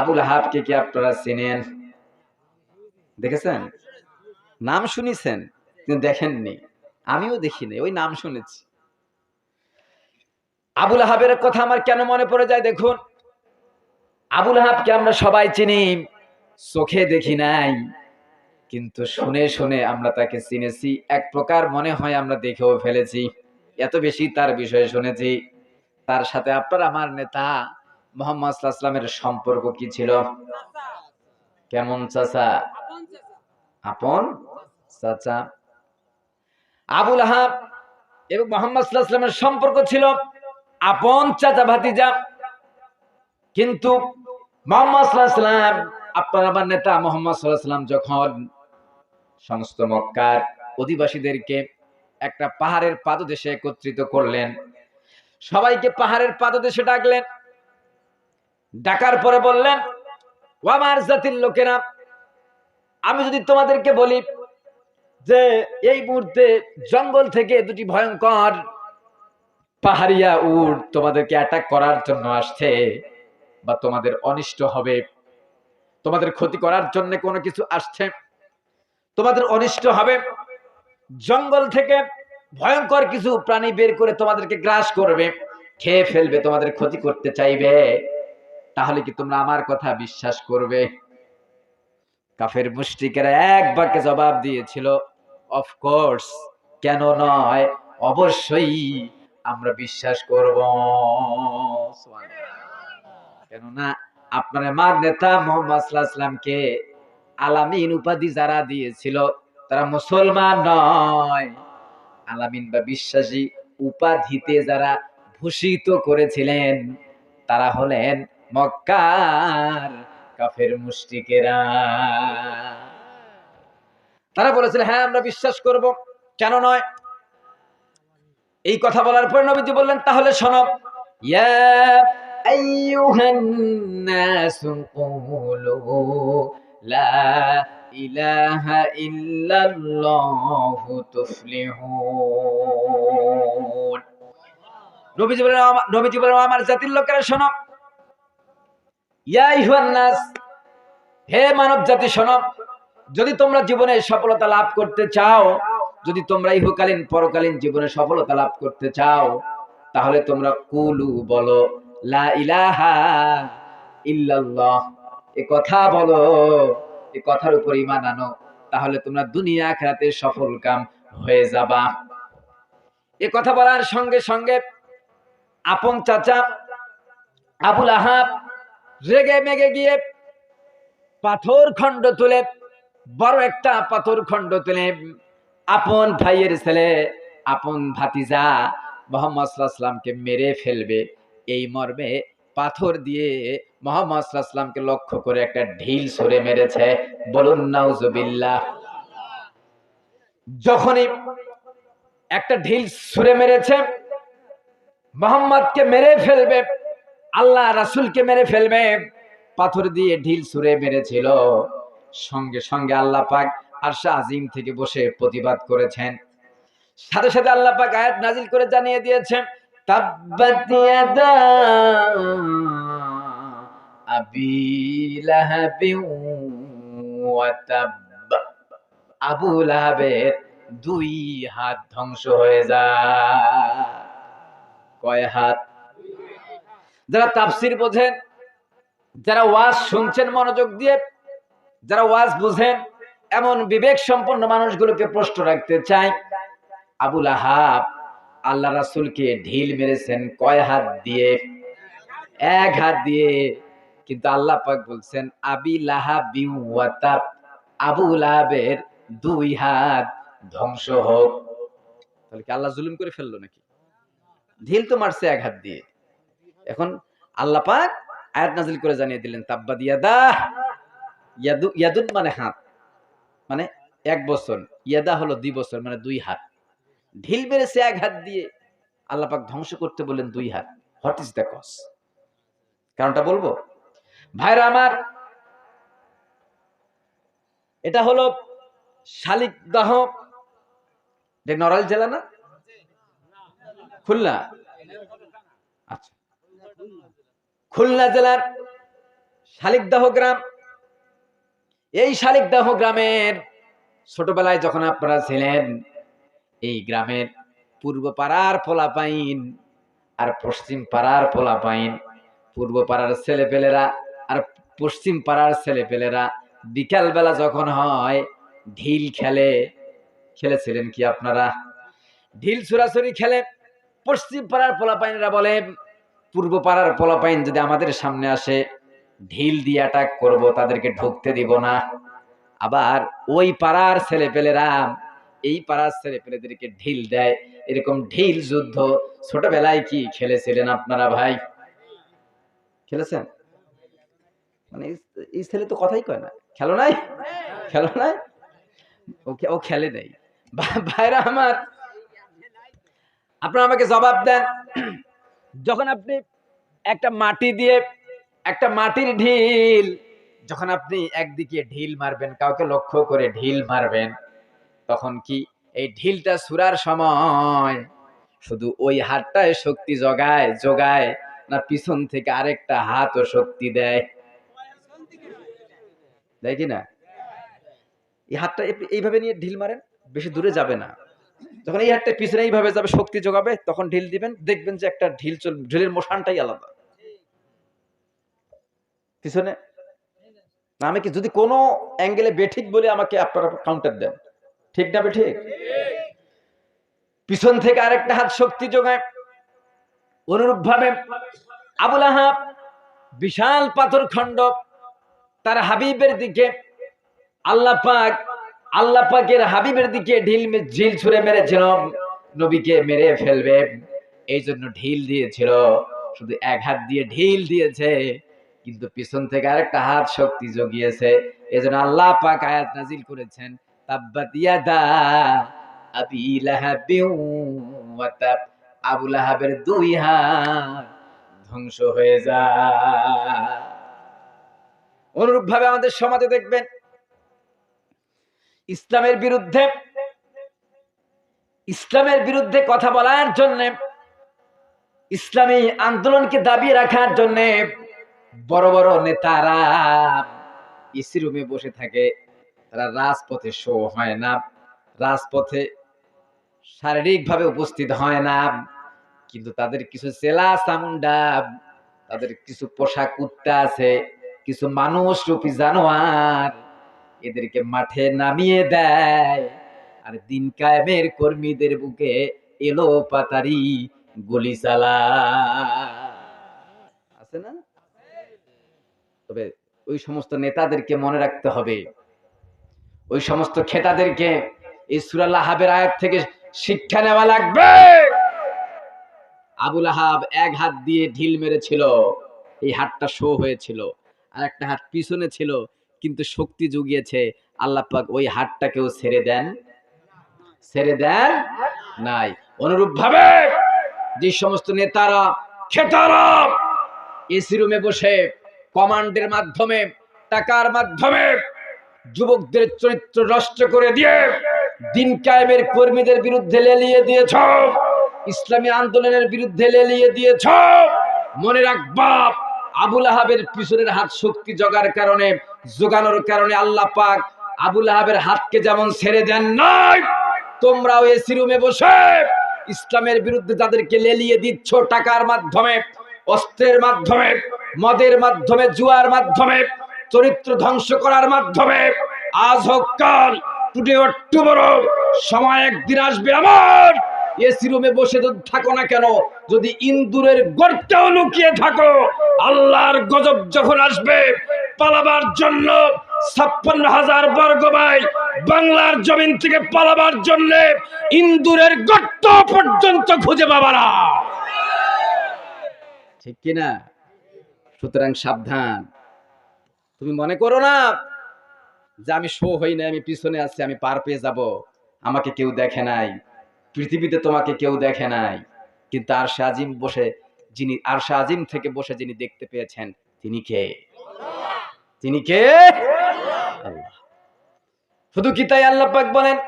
আবুল আহাবকে কি আপনারা চেনেন? দেখেছেন? নাম শুনেছেন, কিন্তু দেখেননি। আমিও দেখিনি, ওই নাম শুনেছি। আবুল আহাবের কথা আমার কেন মনে পড়ে যায় দেখুন? আবুল আহাবকে আমরা সবাই চিনি, চোখে দেখি নাই, কিন্তু শুনে শুনে আমরা তাকে চিনেছি। এক প্রকার মনে হয় আমরা দেখেও ফেলেছি। এত বেশি তার বিষয়ে শুনেছি। তার সাথে আপনার আমার নেতা মোহাম্মদ আসলামের সম্পর্ক কি ছিল? কেমন চাচা? আপন চাচা। আবুল আহাব এবং মোহাম্মদ আসলামের সম্পর্ক ছিল আপন চাচা ভাতিজা। কিন্তু মোহাম্মদ সাল্লাম আপনার আমার নেতা মোহাম্মদ সাল্লাম যখন সমস্ত মক্কার অধিবাসীদেরকে একটা পাহাড়ের পাদদেশে একত্রিত করলেন, সবাইকে পাহাড়ের পাদদেশে ডাকলেন ডাকার পরে বললেন ও আমার জাতির লোকেরা, আমি যদি তোমাদেরকে বলি যে এই মুহূর্তে জঙ্গল থেকে দুটি ভয়ঙ্কর পাহাড়িয়া উট তোমাদেরকে অ্যাটাক করার জন্য আসছে বা তোমাদের অনিষ্ট হবে, তোমাদের ক্ষতি করার জন্য কোনো কিছু আসছে, তোমাদের অনিষ্ট হবে, জঙ্গল থেকে ভয়ঙ্কর কিছু প্রাণী বের করে তোমাদেরকে গ্রাস করবে, খেয়ে ফেলবে, তোমাদের ক্ষতি করতে চাইবে তাহলে কি তোমরা আমার কথা বিশ্বাস করবে? কাফের মুষ্টিকেরা এক বাক্যে জবাব দিয়েছিল অফকোর্স কেন নয়? অবশ্যই আমরা বিশ্বাস করব। কেননা আপনার মার নেতা মোহাম্মদ ইসলামকে আলামিন উপাধি যারা দিয়েছিল, তারা মুসলমান নয়। আলামিন বা বিশ্বাসী উপাধিতে যারা ভূষিত করেছিলেন, তারা হলেন মক্কার কাফের মুশরিকেরা। তারা বলেছিল হ্যাঁ আমরা বিশ্বাস করব। কেন নয়? এই কথা বলার পর নবীজি বললেন, তাহলে শোনো নবীজি বলেন আমার জাতির লোকেরা শোনো হে মানব জাতি শোনো, যদি তোমরা জীবনে সফলতা লাভ করতে চাও, যদি তোমরা ইহকালীন পরকালীন জীবনে সফলতা লাভ করতে চাও, তাহলে তোমরা কুলু বলো এ কথা বলো, এ কথার উপর ঈমান আনো, তাহলে তোমরা দুনিয়া আখিরাতে সফল কাম হয়ে যাবা। এ কথা বলার সঙ্গে সঙ্গে আপন চাচা আবুল আহাব রেগে মেগে গিয়ে পাথর খণ্ড তুলে, বড় একটা পাথর খণ্ড তুলে, আপন ভাইয়ের ছেলে, আপন ভাতিজা মোহাম্মদ মেরে ফেলবে। এই মর্মে পাথর দিয়ে মোহাম্মদ লক্ষ্য করে একটা ঢিল ছুঁড়ে মেরেছে। বলুন, নাউজুবিল্লাহ। যখনই একটা ঢিল সুরে মেরেছে, মোহাম্মদকে মেরে ফেলবে আল্লাহ রাসুলকে মেরে ফেলবে। পাথর দিয়ে ঢিল ছুঁড়ে মেরেছিল। সঙ্গে সঙ্গে আল্লাহ পাক আরশা আজিম থেকে বসে প্রতিবাদ করেছেন। সাথে সাথে আল্লাহ পাক আয়াত নাজিল করে জানিয়ে দিয়েছেন দুই হাত ধ্বংস হয়ে যায়। কয় হাত? যারা তাফসির বোঝেন, যারা ওয়াজ শুনছেন মনোযোগ দিয়ে, যারা ওয়াজ বুঝেন, এমন বিবেক সম্পন্ন মানুষগুলোকে প্রশ্ন রাখতে চাই, আবুল আহাব, আল্লাহ রাসূলকে ঢিল মেরেছেন কয় হাত দিয়ে? এক হাত দিয়ে। কিন্তু আল্লাহ পাক বলছেন, আবি লাহাবি আবু লাহাবের দুই হাত ধ্বংস হোক। তাহলে কি আল্লাহ জুলুম করে ফেলল নাকি? ঢিল তো মারছে এক হাত দিয়ে। এখন আল্লাহ পাক আয়াত নাজিল করে জানিয়ে দিলেন তাব্বা ইয়াদা, ইয়াদু, ইয়াদুন মানে হাত। মানে এক বছর। ইয়াদা হলো দুই বছর মানে দুই হাত। ঢিল মেরেছে এক হাত দিয়ে। আল্লাহ পাক ধ্বংস করতে বললেন দুই হাত। হোয়াট ইজ দ্য কজ কারণটা বলব? ভাইরা আমার, এটা হলো শালিকদাহ এটা নড়াইল জেলা না? খুলনা। আচ্ছা। খুলনা জেলার শালিকদাহ গ্রাম। এই শালিকদাহ গ্রামের ছোটবেলায় যখন আপনারা ছিলেন, এই গ্রামের পূর্ব পাড়ার পোলাপাইন আর পশ্চিম পাড়ার পোলাপাইন, পূর্ব পাড়ার ছেলেপেলেরা আর পশ্চিম পাড়ার ছেলেপেলেরা বিকাল বেলা যখন হয়, ঢিল খেলে, খেলেছিলেন কি আপনারা? ঢিল ছুরাছুরি খেলে পশ্চিম পাড়ার পোলাপাইনরা বলে পূর্ব পাড়ার পোলাপাইন যদি আমাদের সামনে আসে, ঢিল দিয়ে অ্যাটাক করব, তাদেরকে ঢুকতে দিব না। আবার ওই পাড়ার ছেলেপেলেরা, এই পাড়ার ছেলেপেলেদেরকে ঢিল দেয়। এরকম ঢিল যুদ্ধ ছোটবেলায় কি খেলেছিলেন আপনারা ভাই? খেলেছেন? মানে এই- ছেলে তো কথাই কয় না। খেলো নাই? খেলো নাই? ও খে- ও খেলে নেই। ভাইরা আমার, আপনারা আমাকে জবাব দেন। যখন আপনি একটা মাটি দিয়ে, একটা মাটির ঢিল, যখন আপনি একদিকে ঢিল মারবেন, কাউকে লক্ষ্য করে ঢিল মারবেন, তখন কি এই ঢিলটা ছুরার সময় শুধু ওই হাতটায় শক্তি জগায় যোগায় না পিছন থেকে আরেকটা হাতও শক্তি দেয়? না? এই হাতটা এইভাবে নিয়ে ঢিল মারেন, বেশি দূরে যাবে না। যখন এই হাতটা পিছনে এইভাবে যাবে, শক্তি যোগাবে, তখন ঢিল দিবেন, দেখবেন যে একটা ঢিল চল, ঢিলের মোশানটাই আলাদা। পিছনে? আমি কি, যদি কোনো অ্যাঙ্গেলে বেঠিক বলে, আমাকে আপনারা কাউন্টার দেন। ঠিক না বেঠিক? পিছন থেকে আরেকটা হাত শক্তি যোগায়। অনুরূপ ভাবে আবুল আহাব বিশাল পাথর খণ্ড তার হাবিবের দিকে আল্লাহ পাক আল্লাহ পাকের হাবিবের দিকে ঢিল ঝিল ছুঁড়ে মেরেছিল, নবীকে মেরে ফেলবে। এই জন্য ঢিল দিয়েছিল, শুধু এক হাত দিয়ে ঢিল দিয়েছে, কিন্তু পিছন থেকে আরেকটা হাত শক্তি জগিয়েছে। এই জন্য আল্লাহ পাক আয়াত নাজিল করেছেন, তাব্বাত ইয়াদা আবি লাহাবিউ ওয়া তাব। আবু লাহাবের দুই হাত ধ্বংস হয়ে যায়। অনুরূপ ভাবে আমাদের সমাজে দেখবেন ইসলামের বিরুদ্ধে ইসলামের বিরুদ্ধে কথা বলার জন্য, ইসলামী আন্দোলনকে দাবিয়ে রাখার জন্য বড় বড় নেতারা ইসি রুমে বসে থাকে। তারা রাজপথে শো হয় না, রাজপথে শারীরিকভাবে উপস্থিত হয় না। কিন্তু তাদের কিছু চেলা চামুন্ডা তাদের কিছু পোশাক কুত্তা আছে, কিছু মানুষ রূপী জানোয়ার। এদেরকে মাঠে নামিয়ে দেয়। আর দিন কায়েমের কর্মীদের বুকে এলো পাতারি গুলি চালা আছে না? তবে ওই সমস্ত নেতাদেরকে মনে রাখতে হবে। ওই সমস্ত খেতাদেরকে এই সুরাল আহাবের আয়াত থেকে শিক্ষা নেওয়া লাগবে। আবুল আহাব এক হাত দিয়ে ঢিল মেরেছিল, এই হাতটা শো হয়েছিল আর একটা হাত পিছনে ছিল কিন্তু শক্তি জুগিয়েছে, আল্লাহ পাক ওই হাতটাকেও ছেড়ে দেন। ছেড়ে দেন নাই। অনুরূপ ভাবে যে সমস্ত নেতারা, খেতারা এসি রুমে বসে কমান্ডের মাধ্যমে, টাকার মাধ্যমে যুবকদের চরিত্র নষ্ট করে দিয়ে দিন কায়েমের কর্মীদের বিরুদ্ধে লেলিয়ে দিয়েছ, ইসলামী আন্দোলনের বিরুদ্ধে লেলিয়ে দিয়েছ, মনে রাখবা, আবুল আহাবের পিছনের হাত শক্তি জগার কারণে যোগানোর কারণে আল্লাহ পাক আবুল আহাবের হাতকে যেমন ছেড়ে দেন নাই, তোমরাও এসি রুমে বসে ইসলামের বিরুদ্ধে যাদেরকে লেলিয়ে দিচ্ছ টাকার মাধ্যমে, অস্ত্রের মাধ্যমে, মদের মাধ্যমে, জুয়ার মাধ্যমে, চরিত্র ধ্বংস করার মাধ্যমে, আজ হোক কাল টুডে অর টুমরো সময় একদিন আসবে আমার এসি রুমে বসে যদি থাকো না কেন, যদি ইন্দুরের গর্তেও লুকিয়ে থাকো, আল্লাহর গজব যখন আসবে পালাবার জন্য ছাপ্পান্ন হাজার বর্গ মাইল বাংলার জমিন থেকে পালাবার জন্য ইন্দুরের গর্ত পর্যন্ত খুঁজে পাবারা ঠিক কিনা? সুতরাং সাবধান। তুমি মনে করো না যে আমি শো হই না আমি পিছনে আছি, আমি পার পেয়ে যাব? আমাকে কেউ দেখে নাই। পৃথিবীতে তোমাকে কেউ দেখে নাই। কিন্তু আর আজিম বসে যিনি আর আজিম থেকে বসে যিনি দেখতে পেয়েছেন, তিনি কে? তিনি কে? আল্লাহ। শুধু কি তাই আল্লাহ পাক বলেন?